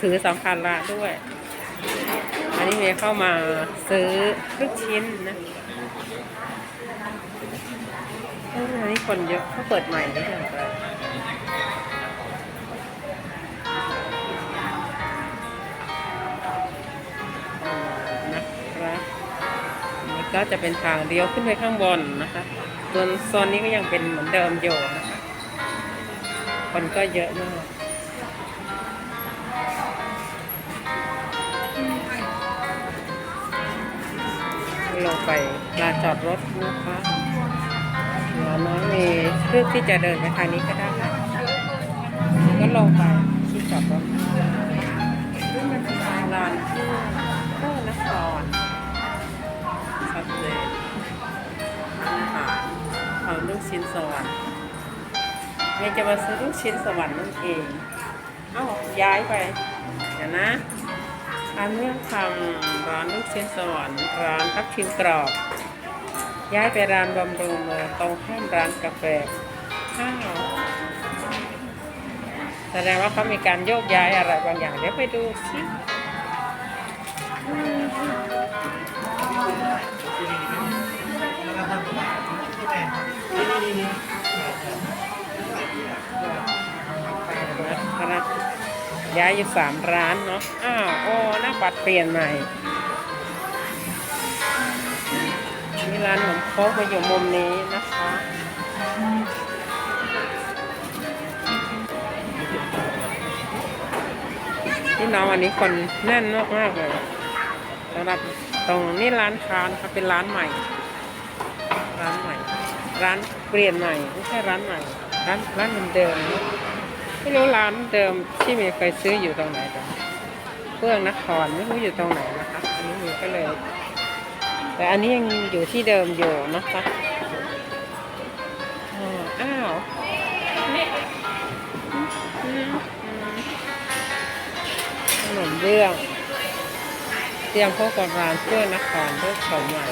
ถือสัมภาระด้วย อันนี้เมย์เข้ามาซื้อลูกชิ้นนะอันนี้คนเยอะเขาเปิดใหม่หรือยังไงนะครับอันนี้ก็จะเป็นทางเลี้ยวขึ้นไปข้างบนนะคะส่วนโซนนี้ก็ยังเป็นเหมือนเดิมอยู่นะคะคนก็เยอะมาก ไปลานจอดรถนะคะเดี๋ยวน้องมีเลือกที่จะเดินไปทางนี้ก็ได้ก็ลงไปที่จอดรถนี่มันเป็นลานที่เพื่อนครชัดเจนอาหารเอาลูกชิ้นสวรรค์เมย์จะมาซื้อลูกชิ้นสวรรค์นั่นเอง เอ้าย้ายไป เดี๋ยวนะ ร้านเรื่องทำร้านลูกชิ้นสวรรค์ร้านทับทิมกรอบ ย้ายไปร้านบำรุงเลยตรงข้ามร้านกาแฟข้าวแสดงว่าเขามีการโยกย้ายอะไรบางอย่าง เดี๋ยวไปดูสินะครับ ย้ายอยู่สามร้านเนาะ อ้าวโอ้หน้าปัดเปลี่ยนใหม่มีร้านขนมโค้กมาอยู่มุมนี้นะคะที่น้องวันนี้คนแน่นมากมากๆเลยสำหรับตรงนี้ร้านค้านะคะเป็นร้านใหม่ ร้านใหม่ ร้านเปลี่ยนใหม่ไม่ใช่ร้านใหม่ ร้านร้านเดิมนะ ไม่รู้ร้านเดิมที่มีเคยซื้ออยู่ตรงไหนแต่เพื่องนครไม่รู้อยู่ตรงไหนนะคะ อันนี้มีก็เลย แต่อันนี้ยังอยู่ที่เดิมอยู่นะคะอ้าวขนมเบื้องเตรียมพบกับร้านเพื่อนนครเพื่อชมใหม่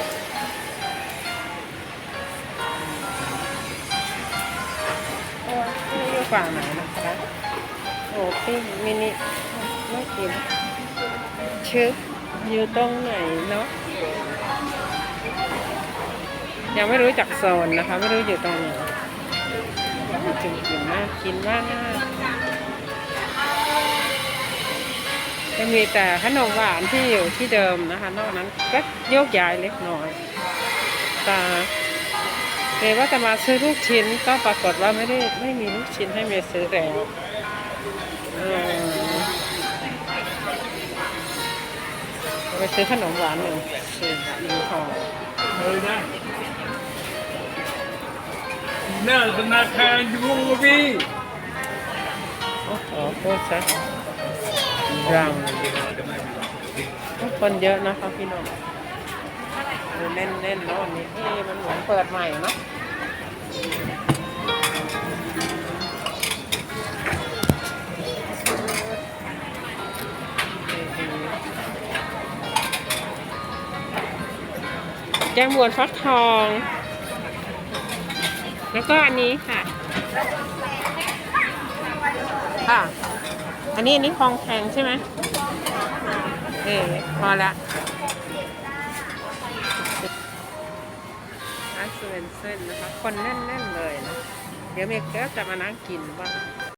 ฝั่งไหนนะคะโอ้พี่มินิไม่กินชึบอยู่ตรงไหนเนาะยังไม่รู้จักโซนนะคะ ไม่รู้อยู่ตรงไหนจุ่มกินมากกินมากจะมีแต่ขนมหวานที่อยู่ที่เดิมนะคะ นอกนั้นก็โยกย้ายเล็กน้อยแต่ เมย์ว่าจะมาซื้อลูกชิ้นก็ปรากฏว่าไม่ได้ไม่มีลูกชิ้นให้เมย์ซื้อแล้วไปซื้อขนมหวานหนึ่งชิ้นหนึ่งห่อ Öyle. Nerede nakar gibi? โอ้โหพูดซะรังคนเยอะนะคะพี่น้อง แน่นๆเนาะวันนี้เอ๊ะมันเหมือนเปิดใหม่เนาะแกงบวนฟักทอง แล้วก็อันนี้ค่ะ ค่ะ อันนี้อันนี้คลองแพงใช่ไหมเออพอละ เสเวนเซนนะคะ คนแน่น ๆ เลยนะ เดี๋ยวเมย์ก็จะมานั่งกินบ้าง